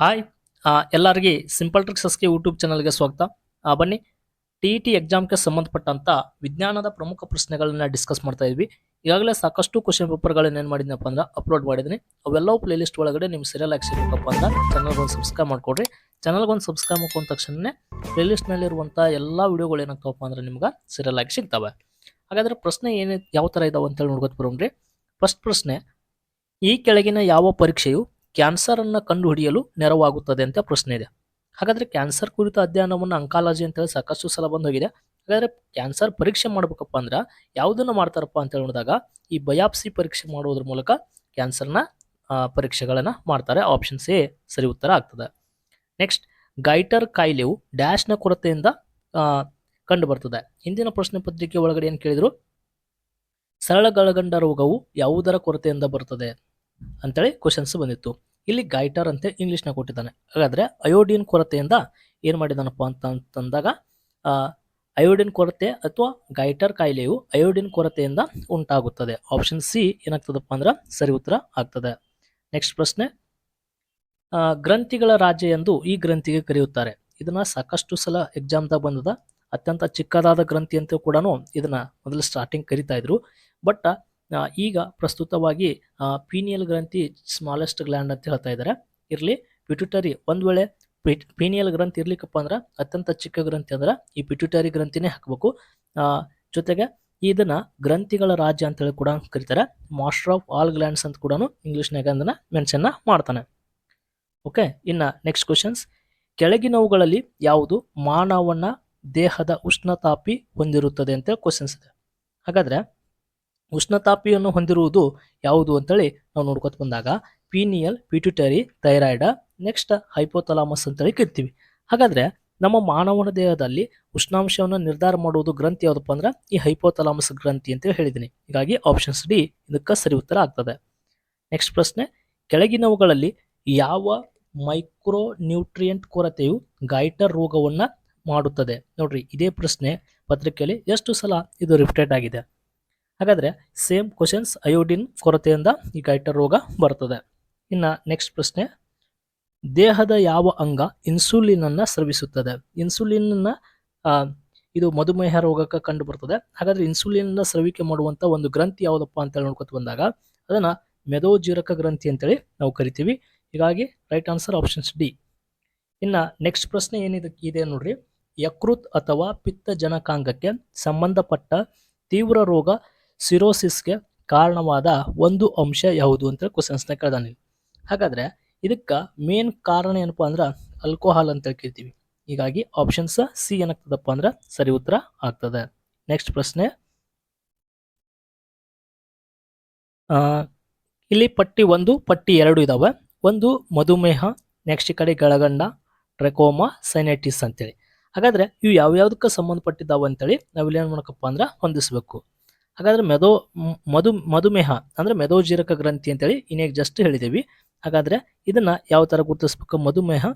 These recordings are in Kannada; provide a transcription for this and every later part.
ಹಾಯ್ ಎಲ್ಲರಿಗೆ ಸಿಂಪಲ್ ಟ್ರಿಕ್ಸಸ್ಗೆ ಯೂಟ್ಯೂಬ್ ಚಾನಲ್ಗೆ ಸ್ವಾಗತ. ಬನ್ನಿ. ಟಿ ಇ ಟಿ ಎಕ್ಸಾಮ್ಗೆ ಸಂಬಂಧಪಟ್ಟಂಥ ವಿಜ್ಞಾನದ ಪ್ರಮುಖ ಪ್ರಶ್ನೆಗಳನ್ನ ಡಿಸ್ಕಸ್ ಮಾಡ್ತಾ ಇದ್ವಿ. ಈಗಾಗಲೇ ಸಾಕಷ್ಟು ಕ್ವಶನ್ ಪೇಪರ್ಗಳನ್ನ ಏನು ಮಾಡಿದ್ನಪ್ಪ ಅಂದ್ರೆ ಅಪ್ಲೋಡ್ ಮಾಡಿದ್ದೀನಿ ಅವೆಲ್ಲವೂ ಪ್ಲೇ ಲಿಸ್ಟ್ ಒಳಗಡೆ ನಿಮ್ಮ ಸೀರಿಯಲ್ ಆಗಿ ಸಿಗಬೇಕಪ್ಪ ಅಂದ್ರೆ ಚಾನಲ್ಗೆ ಒಂದು ಸಬ್ಸ್ಕ್ರೈಬ್ ಮಾಡ್ಕೊಡ್ರಿ. ಚಾನಲ್ಗೊಂದು ಸಬ್ಸ್ಕ್ರೈಬ್ ಮಾಡ್ಕೊಂಡ ತಕ್ಷಣ ಪ್ಲೇ ಲಿಸ್ಟ್ನಲ್ಲಿರುವಂಥ ಎಲ್ಲ ವೀಡಿಯೋಗಳು ಏನಾಗ್ತಾವಪ್ಪ ಅಂದ್ರೆ ನಿಮ್ಗೆ ಸೀರಿಯಲ್ ಆಗಿ ಸಿಗ್ತವೆ. ಹಾಗಾದ್ರೆ ಪ್ರಶ್ನೆ ಏನು, ಯಾವ ಥರ ಇದಾವೆ ಅಂತೇಳಿ ನೋಡ್ಕೊತ ಬರೋಣ್ರಿ. ಫಸ್ಟ್ ಪ್ರಶ್ನೆ, ಈ ಕೆಳಗಿನ ಯಾವ ಪರೀಕ್ಷೆಯು ಕ್ಯಾನ್ಸರ್ ಅನ್ನ ಕಂಡುಹಿಡಿಯಲು ನೆರವಾಗುತ್ತದೆ ಅಂತ ಪ್ರಶ್ನೆ ಇದೆ. ಹಾಗಾದ್ರೆ ಕ್ಯಾನ್ಸರ್ ಕುರಿತ ಅಧ್ಯಯನವನ್ನು ಅಂಕಾಲಜಿ ಅಂತೇಳಿ ಸಾಕಷ್ಟು ಸಲ ಬಂದು ಹೋಗಿದೆ ಹಾಗಾದ್ರೆ ಕ್ಯಾನ್ಸರ್ ಪರೀಕ್ಷೆ ಮಾಡ್ಬೇಕಪ್ಪ ಅಂದ್ರೆ ಯಾವುದನ್ನು ಮಾಡ್ತಾರಪ್ಪ ಅಂತ ಹೇಳಿದಾಗ ಈ ಬಯಾಪ್ಸಿ ಪರೀಕ್ಷೆ ಮಾಡೋದ್ರ ಮೂಲಕ ಕ್ಯಾನ್ಸರ್ನ ಪರೀಕ್ಷೆಗಳನ್ನು ಮಾಡ್ತಾರೆ. ಆಪ್ಷನ್ ಎ ಸರಿ ಉತ್ತರ ಆಗ್ತದೆ. ನೆಕ್ಸ್ಟ್ ಗೈಟರ್ ಕಾಯಿಲೆಯು ಡ್ಯಾಶ್ನ ಕೊರತೆಯಿಂದ ಕಂಡು ಬರ್ತದೆ ಹಿಂದಿನ ಪ್ರಶ್ನೆ ಪತ್ರಿಕೆ ಒಳಗಡೆ ಏನು ಕೇಳಿದ್ರು? ಸರಳಗಳಗಂಡ ರೋಗವು ಯಾವುದರ ಕೊರತೆಯಿಂದ ಬರ್ತದೆ? ಅಂತೇಳಿ ಕ್ವಶನ್ಸ್ ಬಂದಿತ್ತು. ಇಲ್ಲಿ ಗೈಟರ್ ಅಂತ ಇಂಗ್ಲಿಷ್ನ ಕೊಟ್ಟಿದ್ದಾನೆ. ಹಾಗಾದ್ರೆ ಅಯೋಡಿನ್ ಕೊರತೆಯಿಂದ ಏನು ಮಾಡಿದಾನಪ್ಪ ಅಂತ ಅಂತಂದಾಗ ಅಯೋಡಿನ್ ಕೊರತೆ ಅಥವಾ ಗೈಟರ್ ಕಾಯಿಲೆಯು ಅಯೋಡಿನ್ ಕೊರತೆಯಿಂದ ಉಂಟಾಗುತ್ತದೆ. ಆಪ್ಷನ್ ಸಿ ಏನಾಗ್ತದಪ್ಪ ಅಂದ್ರೆ ಸರಿ ಉತ್ತರ ಆಗ್ತದೆ. ನೆಕ್ಸ್ಟ್ ಪ್ರಶ್ನೆ. ಗ್ರಂಥಿಗಳ ರಾಜ್ಯ ಎಂದು ಈ ಗ್ರಂಥಿಗೆ ಕರೆಯುತ್ತಾರೆ. ಇದನ್ನ ಸಾಕಷ್ಟು ಸಲ ಎಕ್ಸಾಮ್ದಾಗ ಬಂದದ. ಅತ್ಯಂತ ಚಿಕ್ಕದಾದ ಗ್ರಂಥಿ ಅಂತ ಕೂಡ ಇದನ್ನ ಮೊದಲು ಸ್ಟಾರ್ಟಿಂಗ್ ಕರಿತಾ ಇದ್ರು. ಬಟ್ ಈಗ ಪ್ರಸ್ತುತವಾಗಿ ಪೀನಿಯಲ್ ಗ್ರಂಥಿ ಸ್ಮಾಲೆಸ್ಟ್ ಗ್ಲ್ಯಾಂಡ್ ಅಂತ ಹೇಳ್ತಾ ಇದ್ದಾರೆ ಇರಲಿ ಪಿಟ್ಯುಟರಿ ಒಂದು ವೇಳೆ ಪೀನಿಯಲ್ ಗ್ರಂಥಿ ಇರ್ಲಿಕ್ಕಪ್ಪ ಅಂದ್ರೆ ಅತ್ಯಂತ ಚಿಕ್ಕ ಗ್ರಂಥಿ ಅಂದ್ರೆ ಈ ಪಿಟ್ಯುಟರಿ ಗ್ರಂಥಿನೇ ಹಾಕಬೇಕು. ಜೊತೆಗೆ ಇದನ್ನ ಗ್ರಂಥಿಗಳ ರಾಜ್ಯ ಅಂತ ಹೇಳಿ ಕೂಡ ಕರೀತಾರೆ. ಮಾಸ್ಟರ್ ಆಫ್ ಆಲ್ ಗ್ಲ್ಯಾಂಡ್ಸ್ ಅಂತ ಕೂಡ ಇಂಗ್ಲಿಷ್ನಾಗ ಅದನ್ನ ಮೆನ್ಷನ್ ಮಾಡ್ತಾನೆ. ಓಕೆ ಇನ್ನ ನೆಕ್ಸ್ಟ್ ಕ್ವಶನ್ಸ್ ಕೆಳಗಿನವುಗಳಲ್ಲಿ ಯಾವುದು ಮಾನವನ ದೇಹದ ಉಷ್ಣತಾಪಿ ಹೊಂದಿರುತ್ತದೆ ಅಂತ ಕ್ವಶನ್ಸ್ ಇದೆ. ಹಾಗಾದ್ರೆ ಉಷ್ಣತಾಪಿಯನ್ನು ಹೊಂದಿರುವುದು ಯಾವುದು ಅಂತೇಳಿ ನಾವು ನೋಡ್ಕೊತ ಬಂದಾಗ pineal pituitary thyroid next hypothalamus ಅಂತೇಳಿ ಕರಿತೀವಿ. ಹಾಗಾದ್ರೆ ನಮ್ಮ ಮಾನವನ ದೇಹದಲ್ಲಿ ಉಷ್ಣಾಂಶವನ್ನು ನಿರ್ಧಾರ ಮಾಡುವುದು ಗ್ರಂಥಿ ಯಾವುದಪ್ಪ ಅಂದ್ರೆ ಈ ಹೈಪೋಥಲಾಮಸ್ ಗ್ರಂಥಿ ಅಂತ ಹೇಳಿದ್ದೀನಿ ಹೀಗಾಗಿ ಆಪ್ಷನ್ಸ್ ಡಿ ಇದಕ್ಕೆ ಸರಿ ಉತ್ತರ ಆಗ್ತದೆ. ನೆಕ್ಸ್ಟ್ ಪ್ರಶ್ನೆ, ಕೆಳಗಿನವುಗಳಲ್ಲಿ ಯಾವ ಮೈಕ್ರೋ ನ್ಯೂಟ್ರಿಯೆಂಟ್ ಕೊರತೆಯು ಗೈಟರ್ ರೋಗವನ್ನು ಮಾಡುತ್ತದೆ? ನೋಡ್ರಿ, ಇದೇ ಪ್ರಶ್ನೆ ಪತ್ರಿಕೆಯಲ್ಲಿ ಎಷ್ಟು ಸಲ ಇದು ರಿಪೀಟೆಡ್ ಆಗಿದೆ. ಹಾಗಾದ್ರೆ ಸೇಮ್ ಕ್ವಶನ್ಸ್ ಅಯೋಡಿನ್ ಕೊರತೆಯಿಂದ ಈ ಗೈಟರ್ ರೋಗ ಬರ್ತದೆ. ಇನ್ನು ನೆಕ್ಸ್ಟ್ ಪ್ರಶ್ನೆ, ದೇಹದ ಯಾವ ಅಂಗ ಇನ್ಸುಲಿನ್ ಅನ್ನ ಸ್ರವಿಸುತ್ತದೆ? ಇನ್ಸುಲಿನ್ ಅನ್ನ ಇದು ಮಧುಮೇಹ ರೋಗಕ್ಕೆ ಕಂಡು ಬರ್ತದೆ. ಹಾಗಾದ್ರೆ ಇನ್ಸುಲಿನ್ ಅನ್ನ ಸ್ರವಿಕೆ ಮಾಡುವಂತ ಒಂದು ಗ್ರಂಥಿ ಯಾವುದಪ್ಪ ಅಂತೇಳಿ ನೋಡ್ಕೊತ ಬಂದಾಗ, ಅದನ್ನ ಮೆದೋಜೀರಕ ಗ್ರಂಥಿ ಅಂತೇಳಿ ನಾವು ಕರಿತೀವಿ. ಹೀಗಾಗಿ ರೈಟ್ ಆನ್ಸರ್ ಆಪ್ಷನ್ಸ್ ಡಿ ಇನ್ನ ನೆಕ್ಸ್ಟ್ ಪ್ರಶ್ನೆ ಏನಿದಕ್ಕೆ ಇದೆ ನೋಡ್ರಿ. ಯಕೃತ್ ಅಥವಾ ಪಿತ್ತ ಜನಕಾಂಗಕ್ಕೆ ಸಂಬಂಧಪಟ್ಟ ತೀವ್ರ ರೋಗ ಸಿರೋಸಿಸ್ಗೆ ಕಾರಣವಾದ ಒಂದು ಅಂಶ ಯಾವುದು ಅಂತ ಕ್ವಶನ್ಸ್ನ ಕೇಳ್ದಾನೆ ಹಾಗಾದ್ರೆ ಇದಕ್ಕೆ ಮೇನ್ ಕಾರಣ ಏನಪ್ಪಾ ಅಂದ್ರೆ ಅಲ್ಕೋಹಾಲ್ ಅಂತ ಕೇಳ್ತೀವಿ. ಹೀಗಾಗಿ ಆಪ್ಷನ್ಸ್ ಸಿ ಏನಾಗ್ತದಪ್ಪ ಅಂದ್ರೆ ಸರಿ ಉತ್ತರ ಆಗ್ತದೆ. ನೆಕ್ಸ್ಟ್ ಪ್ರಶ್ನೆ. ಇಲ್ಲಿ ಪಟ್ಟಿ ಒಂದು, ಪಟ್ಟಿ ಎರಡು ಇದಾವೆ. ಒಂದು ಮಧುಮೇಹ ನೆಕ್ಸ್ಟ್ ಕಡೆ ಗಳಗಂಡ ಟ್ರೆಕೋಮಾ, ಸೈನೈಟಿಸ್ ಅಂತೇಳಿ. ಹಾಗಾದ್ರೆ ಇವು ಯಾವ್ಯಾವ್ದಕ್ಕೆ ಸಂಬಂಧಪಟ್ಟಿದ್ದಾವೆ ಅಂತೇಳಿ ನಾವಿಲ್ಲಿ ಏನು ಮಾಡ್ಕಪ್ಪ ಅಂದ್ರೆ ಹೊಂದಿಸ್ಬೇಕು. ಹಾಗಾದ್ರೆ ಮೆದೋ, ಮಧು, ಮಧುಮೇಹ ಅಂದರೆ ಮೆದೋಜೀರಕ ಗ್ರಂಥಿ ಅಂತೇಳಿ ಇನ್ನೇಗೆ ಜಸ್ಟ್ ಹೇಳಿದ್ದೀವಿ ಹಾಗಾದ್ರೆ ಇದನ್ನ ಯಾವ ತರ ಗುರುತಿಸ್ಬೇಕು? ಮಧುಮೇಹ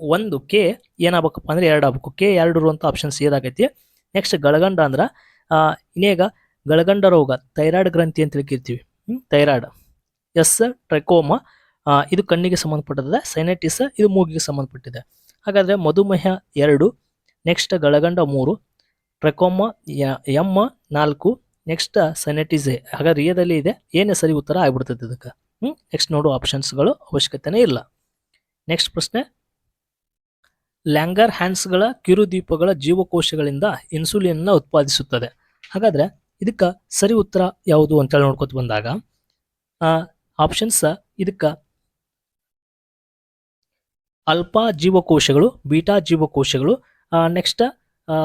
ಒಂದು ಕೆ ಏನಾಗಬೇಕಪ್ಪ ಅಂದ್ರೆ ಎರಡು ಆಗ್ಬೇಕು. ಕೆ ಎರಡು ಇರುವಂತ ಆಪ್ಷನ್ಸ್ ಏನಾಗೈತಿ? ನೆಕ್ಸ್ಟ್ ಗಳಗಂಡ ಅಂದ್ರೆ ಇನ್ನೇಗ ಗಳಗಂಡ ರೋಗ ಥೈರಾಯ್ಡ್ ಗ್ರಂಥಿ ಅಂತ ತಿಳ್ಕಿರ್ತೀವಿ ಥೈರಾಯ್ಡ್ ಎಸ್, ಟ್ರೈಕೋಮ ಇದು ಕಣ್ಣಿಗೆ ಸಂಬಂಧಪಟ್ಟಿದೆ ಸೈನೈಟಿಸ್, ಇದು ಮೂಗಿಗೆ ಸಂಬಂಧಪಟ್ಟಿದೆ. ಹಾಗಾದ್ರೆ ಮಧುಮೇಹ ಎರಡು ನೆಕ್ಸ್ಟ್ ಗಳಗಂಡ ಮೂರು ಟ್ರಕೋಮ ಎಂ ನಾಲ್ಕು, ನೆಕ್ಸ್ಟ್ ಸೆನೆಟಿಸ್. ಎ ಹಾಗಾದ್ರೆ ರಿಯದಲ್ಲಿ ಇದೆ, ಏನೇ ಸರಿ ಉತ್ತರ ಆಗ್ಬಿಡ್ತದೆ ಇದಕ್ಕೆ? ಹ್ಞೂ ನೆಕ್ಸ್ಟ್ ನೋಡು ಆಪ್ಷನ್ಸ್ಗಳು ಅವಶ್ಯಕತೆನೇ ಇಲ್ಲ. ನೆಕ್ಸ್ಟ್ ಪ್ರಶ್ನೆ. ಲ್ಯಾಂಗರ್ ಹ್ಯಾಂಡ್ಸ್ಗಳ ಕಿರುದೀಪಗಳ ಜೀವಕೋಶಗಳಿಂದ ಇನ್ಸುಲಿನ್ನ ಉತ್ಪಾದಿಸುತ್ತದೆ. ಹಾಗಾದ್ರೆ ಇದಕ್ಕೆ ಸರಿ ಉತ್ತರ ಯಾವುದು ಅಂತೇಳಿ ನೋಡ್ಕೊತ ಬಂದಾಗ ಆಪ್ಷನ್ಸ್ ಇದಕ್ಕೆ ಅಲ್ಪಾ ಜೀವಕೋಶಗಳು, ಬೀಟಾ ಜೀವಕೋಶಗಳು ನೆಕ್ಸ್ಟ್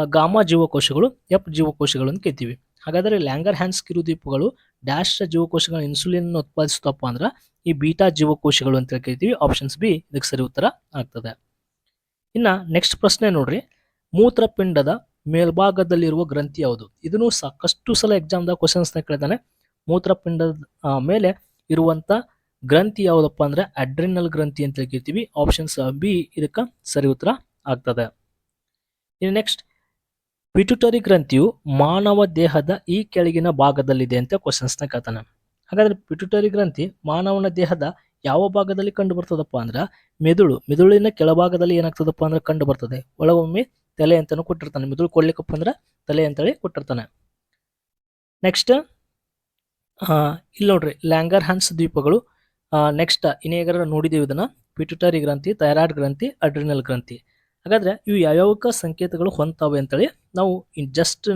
ಗಾಮಾ ಜೀವಕೋಶಗಳು ಎಫ್ ಜೀವಕೋಶಗಳು ಅಂತ ಕರಿತೀವಿ ಹಾಗಾದ್ರೆ ಲ್ಯಾಂಗರ್ ಹ್ಯಾಂಡ್ಸ್ ಕಿರುದೀಪಗಳು ಡ್ಯಾಶ್ ಜೀವಕೋಶಗಳ ಇನ್ಸುಲಿನ್ ಉತ್ಪಾದಿಸ್ತಪ್ಪ ಅಂದ್ರೆ ಈ ಬೀಟಾ ಜೀವಕೋಶಗಳು ಅಂತ ಕೇಳ್ತೀವಿ. ಆಪ್ಷನ್ಸ್ ಬಿ ಇದಕ್ಕೆ ಸರಿ ಉತ್ತರ ಆಗ್ತದೆ. ಇನ್ನು ನೆಕ್ಸ್ಟ್ ಪ್ರಶ್ನೆ ನೋಡ್ರಿ. ಮೂತ್ರಪಿಂಡದ ಮೇಲ್ಭಾಗದಲ್ಲಿರುವ ಗ್ರಂಥಿ ಯಾವುದು? ಇದನ್ನು ಸಾಕಷ್ಟು ಸಲ ಎಕ್ಸಾಮ್ದಾಗ ಕ್ವಶನ್ಸ್ನ ಕೇಳ್ತಾನೆ. ಮೂತ್ರಪಿಂಡದ ಮೇಲೆ ಇರುವಂಥ ಗ್ರಂಥಿ ಯಾವುದಪ್ಪ ಅಂದ್ರೆ ಅಡ್ರಿನಲ್ ಗ್ರಂಥಿ ಅಂತ ಕೇಳ್ತೀವಿ. ಆಪ್ಷನ್ಸ್ ಬಿ ಇದಕ್ಕೆ ಸರಿ ಉತ್ತರ ಆಗ್ತದೆ. ಇನ್ನು ನೆಕ್ಸ್ಟ್ ಪಿಟ್ಯುಟರಿ ಗ್ರಂಥಿಯು ಮಾನವ ದೇಹದ ಈ ಕೆಳಗಿನ ಭಾಗದಲ್ಲಿದೆ ಅಂತ ಕ್ವಶನ್ಸ್ನ ಕೇಳ್ತಾನೆ ಹಾಗಾದ್ರೆ ಪಿಟುಟರಿ ಗ್ರಂಥಿ ಮಾನವನ ದೇಹದ ಯಾವ ಭಾಗದಲ್ಲಿ ಕಂಡು ಬರ್ತದಪ್ಪ ಅಂದ್ರೆ ಮೆದುಳು. ಮೆದುಳಿನ ಕೆಳಭಾಗದಲ್ಲಿ ಏನಾಗ್ತದಪ್ಪ ಅಂದ್ರೆ ಕಂಡು ಬರ್ತದೆ ಒಳಗೊಮ್ಮೆ ತಲೆ ಅಂತಾನು ಕೊಟ್ಟಿರ್ತಾನೆ. ಮೆದುಳು ಕೊಡ್ಲಿಕ್ಕಪ್ಪ ಅಂದ್ರೆ ತಲೆ ಅಂತೇಳಿ ಕೊಟ್ಟಿರ್ತಾನೆ. ನೆಕ್ಸ್ಟ್ ಇಲ್ಲಿ ನೋಡ್ರಿ ಲ್ಯಾಂಗರ್ ಹ್ಯಾನ್ಸ್ ದ್ವೀಪಗಳು. ನೆಕ್ಸ್ಟ್ ಇನ್ನೇಗರ ನೋಡಿದೀವಿ ಇದನ್ನ. ಪಿಟುಟರಿ ಗ್ರಂಥಿ, ಥೈರಾಯ್ಡ್ ಗ್ರಂಥಿ, ಅಡ್ರಿನಲ್ ಗ್ರಂಥಿ. ಹಾಗಾದ್ರೆ ಇವು ಯಾವ್ಯಾವ ಸಂಕೇತಗಳು ಹೊಂತಾವೆ ಅಂತೇಳಿ ನಾವು ಜಸ್ಟ್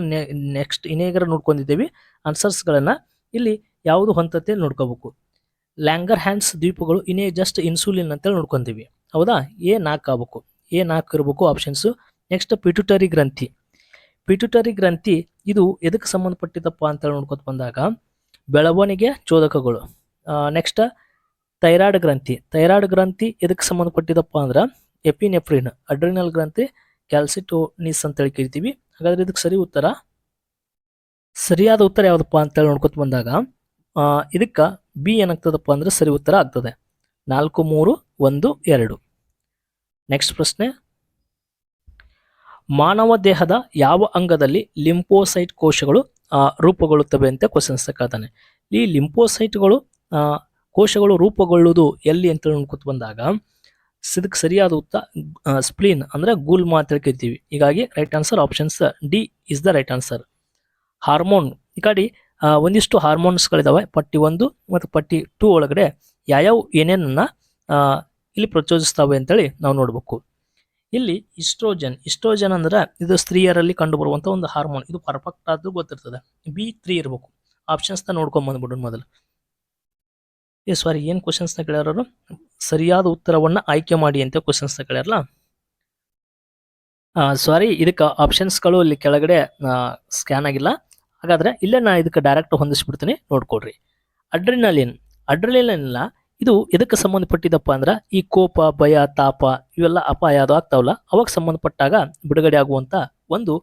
ನೆಕ್ಸ್ಟ್ ಇನ್ನೇಗರ ನೋಡ್ಕೊಂಡಿದ್ದೀವಿ ಆನ್ಸರ್ಸ್ಗಳನ್ನ ಇಲ್ಲಿ ಯಾವುದು ಹೊಂತತೆ ನೋಡ್ಕೋಬೇಕು. ಲ್ಯಾಂಗರ್ ಹ್ಯಾಂಡ್ಸ್ ದ್ವೀಪಗಳು ಇನ್ನೇ ಜಸ್ಟ್ ಇನ್ಸುಲಿನ್ ಅಂತೇಳಿ ನೋಡ್ಕೊಂತೀವಿ ಹೌದಾ? ಎ ನಾಲ್ಕು ಆಗ್ಬೇಕು. ಎ ನಾಲ್ಕು ಇರಬೇಕು ಆಪ್ಷನ್ಸು ನೆಕ್ಸ್ಟ್ ಪಿಟ್ಯುಟರಿ ಗ್ರಂಥಿ. ಪಿಟ್ಯುಟರಿ ಗ್ರಂಥಿ ಇದು ಎದಕ್ಕೆ ಸಂಬಂಧಪಟ್ಟಿದ್ದಪ್ಪ ಅಂತೇಳಿ ನೋಡ್ಕೊತ ಬಂದಾಗ ಬೆಳವಣಿಗೆ ಚೋದಕಗಳು. ನೆಕ್ಸ್ಟ್ ಥೈರಾಯ್ಡ್ ಗ್ರಂಥಿ. ಥೈರಾಯ್ಡ್ ಗ್ರಂಥಿ ಎದಕ್ಕೆ ಸಂಬಂಧಪಟ್ಟಿದಪ್ಪ ಅಂದ್ರೆ ಎಪಿನೆಫ್ರಿನ್, ಅಡ್ರಿನಲ್ ಗ್ರಂಥಿ, ಕ್ಯಾಲ್ಸಿಟೋನಿಸ್ ಅಂತ ಹೇಳಿ ಕರಿತೀವಿ ಹಾಗಾದ್ರೆ ಇದಕ್ಕೆ ಸರಿ ಉತ್ತರ? ಸರಿಯಾದ ಉತ್ತರ ಯಾವುದಪ್ಪ ಅಂತೇಳಿ ನೋಡ್ಕೊತ ಬಂದಾಗ ಇದಕ್ಕೆ ಬಿ ಏನಾಗ್ತದಪ್ಪ ಅಂದ್ರೆ ಸರಿ ಉತ್ತರ ಆಗ್ತದೆ. ನಾಲ್ಕು, ಮೂರು, ಒಂದು, ಎರಡು. ನೆಕ್ಸ್ಟ್ ಪ್ರಶ್ನೆ. ಮಾನವ ದೇಹದ ಯಾವ ಅಂಗದಲ್ಲಿ ಲಿಂಪೋಸೈಟ್ ಕೋಶಗಳು ರೂಪುಗೊಳ್ಳುತ್ತವೆ ಅಂತ ಕ್ವಶನ್ಸ್ ಕೇಳ್ತಾನೆ. ಈ ಲಿಂಪೋಸೈಟ್ಗಳು ಕೋಶಗಳು ರೂಪುಗೊಳ್ಳುವುದು ಎಲ್ಲಿ ಅಂತ ನೋಡ್ಕೊತ ಬಂದಾಗ ಇದಕ್ಕೆ ಸರಿಯಾದ ಉತ್ತ ಸ್ಪ್ಲೀನ್ ಅಂದ್ರೆ ಗೂಲ್ ಅಂತ ಹೇಳಿ ಕರಿತೀವಿ ಹೀಗಾಗಿ right answer options D is the right answer hormone ಈ ಕಡೆ ಒಂದಿಷ್ಟು ಹಾರ್ಮೋನ್ಸ್ಗಳಿದ್ದಾವೆ ಪಟ್ಟಿ ಒಂದು ಮತ್ತು ಪಟ್ಟಿ ಟೂ ಒಳಗಡೆ ಯಾವ್ಯಾವ ಏನೇನನ್ನು ಇಲ್ಲಿ ಪ್ರಚೋದಿಸ್ತಾವೆ ಅಂತೇಳಿ ನಾವು ನೋಡಬೇಕು. ಇಲ್ಲಿ ಇಸ್ಟ್ರೋಜನ್ ಇಸ್ಟ್ರೋಜನ್ ಅಂದ್ರೆ ಇದು ಸ್ತ್ರೀಯರಲ್ಲಿ ಕಂಡುಬರುವಂಥ ಒಂದು ಹಾರ್ಮೋನ್ ಇದು ಪರ್ಫೆಕ್ಟ್ ಆದರೂ ಗೊತ್ತಿರ್ತದೆ. ಬಿ ತ್ರೀ ಇರಬೇಕು. ಆಪ್ಷನ್ಸ್ನ ನೋಡ್ಕೊಂಡ್ ಬಂದ್ಬಿಡೋಣ ಮೊದಲು. ಏ ಸಾರಿ ಏನು ಕ್ವಶನ್ಸ್ನ ಕೇಳ್ಯಾರ ಸರಿಯಾದ ಉತ್ತರವನ್ನು ಆಯ್ಕೆ ಮಾಡಿ ಅಂತ ಕ್ವಶನ್ಸ್ನ ಕೇಳ್ಯಾರಲ್ಲ ಸಾರಿ ಇದಕ್ಕೆ ಆಪ್ಷನ್ಸ್ಗಳು ಇಲ್ಲಿ ಕೆಳಗಡೆ ಸ್ಕ್ಯಾನ್ ಆಗಿಲ್ಲ. ಹಾಗಾದ್ರೆ ಇಲ್ಲೇ ನಾ ಇದಕ್ಕೆ ಡೈರೆಕ್ಟ್ ಹೊಂದಿಸ್ಬಿಡ್ತೀನಿ, ನೋಡ್ಕೊಡ್ರಿ. ಅಡ್ರಿನಲಿನ್ ಅಡ್ರಿನಲಿನ್ ಇದು ಇದಕ್ಕೆ ಸಂಬಂಧಪಟ್ಟಿದಪ್ಪ ಅಂದ್ರೆ ಈ ಕೋಪ, ಭಯ, ತಾಪ ಇವೆಲ್ಲ ಅಪಾಯ ಅದು ಆಗ್ತಾವಲ್ಲ, ಅವಾಗ ಸಂಬಂಧಪಟ್ಟಾಗ ಬಿಡುಗಡೆ ಆಗುವಂತ ಒಂದು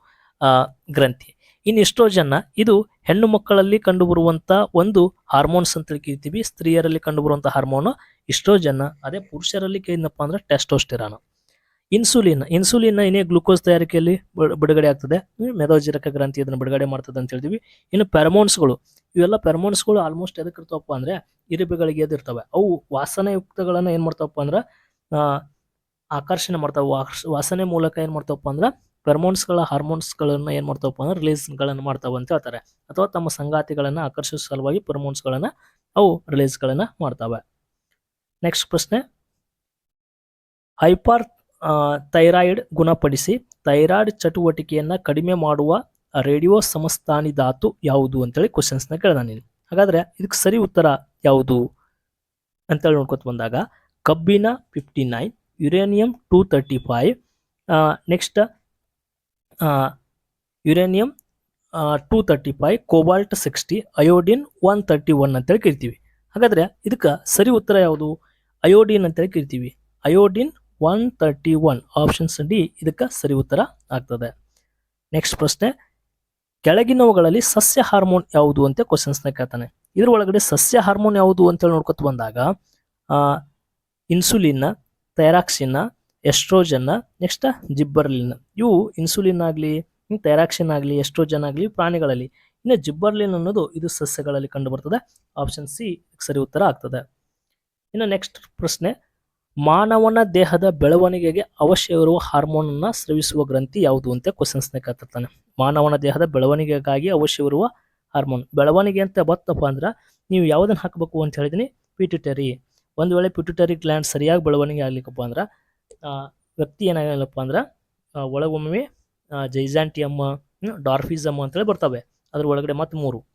ಗ್ರಂಥಿ. ಇನ್ನು ಇಸ್ಟ್ರೋಜನ್ನ ಇದು ಹೆಣ್ಣು ಮಕ್ಕಳಲ್ಲಿ ಕಂಡುಬರುವಂಥ ಒಂದು ಹಾರ್ಮೋನ್ಸ್ ಅಂತ ಕರಿತೀವಿ ಸ್ತ್ರೀಯರಲ್ಲಿ ಕಂಡುಬರುವಂಥ ಹಾರ್ಮೋನ್ ಇಸ್ಟ್ರೋಜನ್ನ ಅದೇ ಪುರುಷರಲ್ಲಿ ಏನಪ್ಪ ಅಂದ್ರೆ ಟೆಸ್ಟೋಸ್ಟಿರಾನ. ಇನ್ಸುಲಿನ್ ಇನ್ಸುಲಿನ್ ಏನೇ ಗ್ಲುಕೋಸ್ ತಯಾರಿಕೆಯಲ್ಲಿ ಬಿಡ್- ಬಿಡುಗಡೆ ಆಗ್ತದೆ. ಮೆದೋಜೀರಕ ಗ್ರಂಥಿ ಅದನ್ನು ಬಿಡುಗಡೆ ಮಾಡ್ತದೆ ಅಂತ ಹೇಳ್ತೀವಿ. ಇನ್ನು ಪೆರಮೋನ್ಸ್ಗಳು, ಇವೆಲ್ಲ ಪೆರಮೋನ್ಸ್ಗಳು ಆಲ್ಮೋಸ್ಟ್ ಎದಕ್ಕೆ ಇರ್ತಾವಪ್ಪ ಅಂದ್ರೆ ಇರುಬೆಗಳಿಗೆ ಎದ್ದು ಇರ್ತವೆ ಅವು ವಾಸನೆಯುಕ್ತಗಳನ್ನು ಏನು ಮಾಡ್ತಾವಪ್ಪ ಅಂದ್ರೆ ಆಕರ್ಷಣೆ ಮಾಡ್ತಾವ. ವಾಸ್- ವಾಸನೆ ಮೂಲಕ ಏನು ಮಾಡ್ತಾವಪ್ಪ ಅಂದ್ರೆ ಫೆರ್ಮೋನ್ಸ್ಗಳ ಹಾರ್ಮೋನ್ಸ್ಗಳನ್ನ ಏನ್ ಮಾಡ್ತಾವಪ್ಪ ಅಂದ್ರೆ ರಿಲೀಸ್ಗಳನ್ನ ಮಾಡ್ತಾವೆ ಅಂತ ಹೇಳ್ತಾರೆ. ಅಥವಾ ತಮ್ಮ ಸಂಗಾತಿಗಳನ್ನ ಆಕರ್ಷಿಸುವ ಸಲುವಾಗಿ ಫೆರ್ಮೋನ್ಸ್ಗಳನ್ನ ಅವು ರಿಲೀಸ್ಗಳನ್ನ ಮಾಡ್ತಾವೆ. ನೆಕ್ಸ್ಟ್ ಪ್ರಶ್ನೆ. ಹೈಪರ್ ಥೈರಾಯ್ಡ್ ಗುಣಪಡಿಸಿ ಥೈರಾಯ್ಡ್ ಚಟುವಟಿಕೆಯನ್ನ ಕಡಿಮೆ ಮಾಡುವ ರೇಡಿಯೋ ಸಮಸ್ಥಾನಿ ಧಾತು ಯಾವುದು ಅಂತೇಳಿ ಕ್ವಶನ್ಸ್ನ ಕೇಳ್ದ ನೀನು ಹಾಗಾದ್ರೆ ಇದಕ್ಕೆ ಸರಿ ಉತ್ತರ ಯಾವುದು ಅಂತೇಳಿ ನೋಡ್ಕೊತ ಬಂದಾಗ ಕಬ್ಬಿನ fifty nine uranium two thirty five next uranium two thirty five cobalt sixty iodine one thirty one ಅಂತೇಳಿ ಕರಿತೀವಿ. ಹಾಗಾದ್ರೆ ಇದಕ್ಕೆ ಸರಿ ಉತ್ತರ ಯಾವುದು? ಅಯೋಡಿನ್ ಅಂತೇಳಿ ಕರಿತೀವಿ. Iodine one thirty one options D ಇದಕ್ಕೆ ಸರಿ ಉತ್ತರ ಆಗ್ತದೆ. ನೆಕ್ಸ್ಟ್ ಪ್ರಶ್ನೆ, ಕೆಳಗಿನವುಗಳಲ್ಲಿ ಸಸ್ಯ ಹಾರ್ಮೋನ್ ಯಾವುದು ಅಂತ ಕ್ವಶನ್ಸ್ನ ಕೇಳ್ತಾನೆ. ಇದ್ರ ಒಳಗಡೆ ಸಸ್ಯ ಹಾರ್ಮೋನ್ ಯಾವುದು ಅಂತೇಳಿ ನೋಡ್ಕೊತ ಬಂದಾಗ insulin thyroxine oestrogen next gibberellin. ಇವು ಇನ್ಸುಲಿನ್ ಆಗಲಿ ಥೈರಾಕ್ಸಿನ್ ಆಗಲಿ, ಎಸ್ಟ್ರೋಜನ್ ಆಗಲಿ, ಪ್ರಾಣಿಗಳಲ್ಲಿ. ಇನ್ನು ಜಿಬ್ಬರ್ಲಿನ್ ಅನ್ನೋದು ಇದು ಸಸ್ಯಗಳಲ್ಲಿ ಕಂಡು ಬರ್ತದೆ ಆಪ್ಷನ್ ಸಿ ಸರಿ ಉತ್ತರ ಆಗ್ತದೆ. ಇನ್ನು ನೆಕ್ಸ್ಟ್ ಪ್ರಶ್ನೆ, ಮಾನವನ ದೇಹದ ಬೆಳವಣಿಗೆಗೆ ಅವಶ್ಯವಿರುವ ಹಾರ್ಮೋನ್ ಅನ್ನ ಸ್ರವಿಸುವ ಗ್ರಂಥಿ ಯಾವುದು ಅಂತ ಕ್ವಶನ್ಸ್ನ ಕತ್ತಿರ್ತಾನೆ ಮಾನವನ ದೇಹದ ಬೆಳವಣಿಗೆಗಾಗಿ ಅವಶ್ಯವಿರುವ ಹಾರ್ಮೋನ್. ಬೆಳವಣಿಗೆ ಅಂತ ಬತ್ತಪ್ಪ ಅಂದ್ರೆ, ನೀವು ಯಾವುದನ್ನು ಹಾಕಬೇಕು ಅಂತ ಹೇಳಿದೀನಿ ಪಿಟ್ಯುಟರಿ ಒಂದು ವೇಳೆ ಪಿಟ್ಯುಟರಿ ಗ್ಲ್ಯಾಂಡ್ ಸರಿಯಾಗಿ ಬೆಳವಣಿಗೆ ಆಗ್ಲಿಕ್ಕಪ್ಪ ಅಂದ್ರೆ ವ್ಯಕ್ತಿ ಏನಾಗಲ್ಲಪ್ಪ ಅಂದ್ರೆ ಒಳಗೊಮ್ಮೆ ಜೈಜಾಂಟಿಯಮ್ಮ ಡಾರ್ಫಿಸಮ್ ಅಂತೇಳಿ ಬರ್ತವೆ. ಅದ್ರ ಒಳಗಡೆ ಮತ್ತೆ ಮೂರು.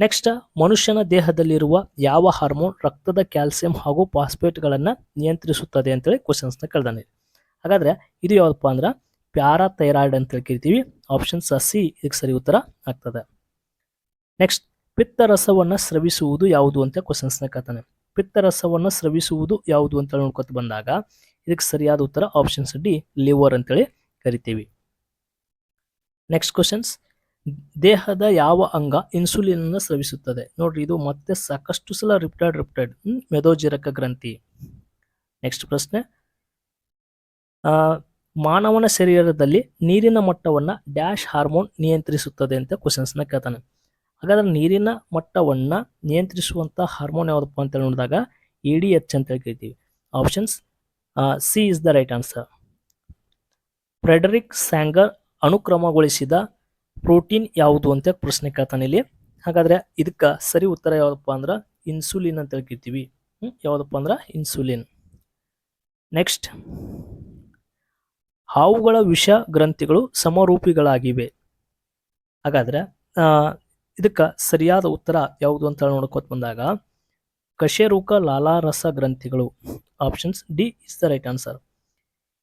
ನೆಕ್ಸ್ಟ್, ಮನುಷ್ಯನ ದೇಹದಲ್ಲಿರುವ ಯಾವ ಹಾರ್ಮೋನ್ ರಕ್ತದ ಕ್ಯಾಲ್ಸಿಯಂ ಹಾಗೂ ಫಾಸ್ಫೇಟ್ಗಳನ್ನು ನಿಯಂತ್ರಿಸುತ್ತದೆ ಅಂತೇಳಿ ಕ್ವಶನ್ಸ್ನ ಕೇಳ್ದಾನೆ. ಹಾಗಾದ್ರೆ, ಇದು ಯಾವ್ದಪ್ಪ ಅಂದ್ರೆ, ಪ್ಯಾರಾಥೈರಾಯ್ಡ್ ಅಂತೇಳಿ ಕರಿತೀವಿ. ಆಪ್ಷನ್ ಸಿ ಇದಕ್ಕೆ ಸರಿ ಉತ್ತರ ಆಗ್ತದೆ. ನೆಕ್ಸ್ಟ್, ಪಿತ್ತರಸವನ್ನು ಸ್ರವಿಸುವುದು ಯಾವುದು ಅಂತ ಕ್ವಶನ್ಸ್ನ ಕೇಳ್ತಾನೆ. ಪಿತ್ತರಸವನ್ನು ಸ್ರವಿಸುವುದು ಯಾವುದು ಅಂತ ನೋಡ್ಕೊತ ಬಂದಾಗ ಇದಕ್ಕೆ ಸರಿಯಾದ ಉತ್ತರ ಆಪ್ಷನ್ಸ್ ಡಿ ಲಿವರ್ ಅಂತೇಳಿ ಕರಿತೀವಿ. ನೆಕ್ಸ್ಟ್ ಕ್ವಶನ್ಸ್ ದೇಹದ ಯಾವ ಅಂಗ ಇನ್ಸುಲಿನ್ ಅನ್ನು ಸ್ರವಿಸುತ್ತದೆ? ನೋಡ್ರಿ, ಇದು ಮತ್ತೆ ಸಾಕಷ್ಟು ಸಲ ರಿಪ್ಟೆಡ್ ರಿಪ್ಟೆಡ್ ಮೆದೋಜಿರಕ ಗ್ರಂಥಿ. ನೆಕ್ಸ್ಟ್ ಪ್ರಶ್ನೆ. ಮಾನವನ ಶರೀರದಲ್ಲಿ ನೀರಿನ ಮಟ್ಟವನ್ನ ಡ್ಯಾಶ್ ಹಾರ್ಮೋನ್ ನಿಯಂತ್ರಿಸುತ್ತದೆ ಅಂತ ಕ್ವಶನ್ಸ್ನ ಕೇಳ್ತಾನೆ. ಹಾಗಾದ್ರೆ ನೀರಿನ ಮಟ್ಟವನ್ನು ನಿಯಂತ್ರಿಸುವಂಥ ಹಾರ್ಮೋನ್ ಯಾವುದಪ್ಪ ಅಂತ ನೋಡಿದಾಗ ಎ ಡಿ ಎಚ್ ಅಂತ ಹೇಳಿ ಕರಿತೀವಿ options C is the right answer Frederick Sanger ಅನುಕ್ರಮಗೊಳಿಸಿದ protein ಯಾವುದು ಅಂತ ಪ್ರಶ್ನೆ ಕೇಳ್ತಾನೆ ಇಲ್ಲಿ. ಹಾಗಾದ್ರೆ ಇದಕ್ಕೆ ಸರಿ ಉತ್ತರ ಯಾವುದಪ್ಪ ಅಂದ್ರೆ ಇನ್ಸುಲಿನ್ ಅಂತ ಹೇಳ್ಕಿರ್ತೀವಿ ಹ್ಮ್, ಯಾವುದಪ್ಪ ಅಂದ್ರೆ ಇನ್ಸುಲಿನ್ ನೆಕ್ಸ್ಟ್ ಹಾವುಗಳ ವಿಷ ಗ್ರಂಥಿಗಳು ಸಮರೂಪಿಗಳಾಗಿವೆ. ಹಾಗಾದ್ರೆ ಇದಕ್ಕೆ ಸರಿಯಾದ ಉತ್ತರ ಯಾವುದು ಅಂತ ನೋಡ್ಕೋತ ಬಂದಾಗ, ಕಶೇರುಕ ಲಾಲಾರಸ ಗ್ರಂಥಿಗಳು options D is the right answer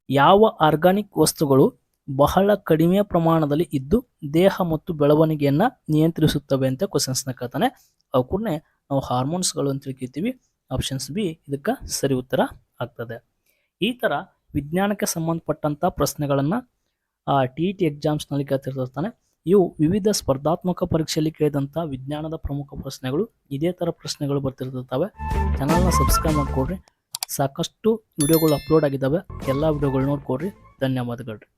ಯಾವ ಆರ್ಗಾನಿಕ್ ವಸ್ತುಗಳು ಬಹಳ ಕಡಿಮೆ ಪ್ರಮಾಣದಲ್ಲಿ ಇದ್ದು ದೇಹ ಮತ್ತು ಬೆಳವಣಿಗೆಯನ್ನು ನಿಯಂತ್ರಿಸುತ್ತವೆ ಅಂತ ಕ್ವಶನ್ಸ್ನ ಕೇಳ್ತಾನೆ. ಅವು ಕೂಡ ನಾವು ಹಾರ್ಮೋನ್ಸ್ಗಳು ಅಂತ ತಿಳ್ಕಿರ್ತೀವಿ ಆಪ್ಷನ್ಸ್ ಬಿ ಇದಕ್ಕೆ ಸರಿ ಉತ್ತರ ಆಗ್ತದೆ. ಈ ಥರ ವಿಜ್ಞಾನಕ್ಕೆ ಸಂಬಂಧಪಟ್ಟಂಥ ಪ್ರಶ್ನೆಗಳನ್ನು ಟಿ ಇ ಟಿ ಎಕ್ಸಾಮ್ಸ್ನಲ್ಲಿ ಕೇಳ್ತಿರ್ತಾನೆ. ಇವು ವಿವಿಧ ಸ್ಪರ್ಧಾತ್ಮಕ ಪರೀಕ್ಷೆಯಲ್ಲಿ ಕೇಳಿದಂಥ ವಿಜ್ಞಾನದ ಪ್ರಮುಖ ಪ್ರಶ್ನೆಗಳು, ಇದೇ ಥರ ಪ್ರಶ್ನೆಗಳು ಬರ್ತಿರ್ತಿರ್ತವೆ ಚಾನಲ್ನ ಸಬ್ಸ್ಕ್ರೈಬ್ ಮಾಡಿಕೊಡ್ರಿ. ಸಾಕಷ್ಟು ವಿಡಿಯೋಗಳು ಅಪ್ಲೋಡ್ ಆಗಿದ್ದಾವೆ. ಎಲ್ಲ ವಿಡಿಯೋಗಳು ನೋಡ್ಕೊಡ್ರಿ. ಧನ್ಯವಾದಗಳು.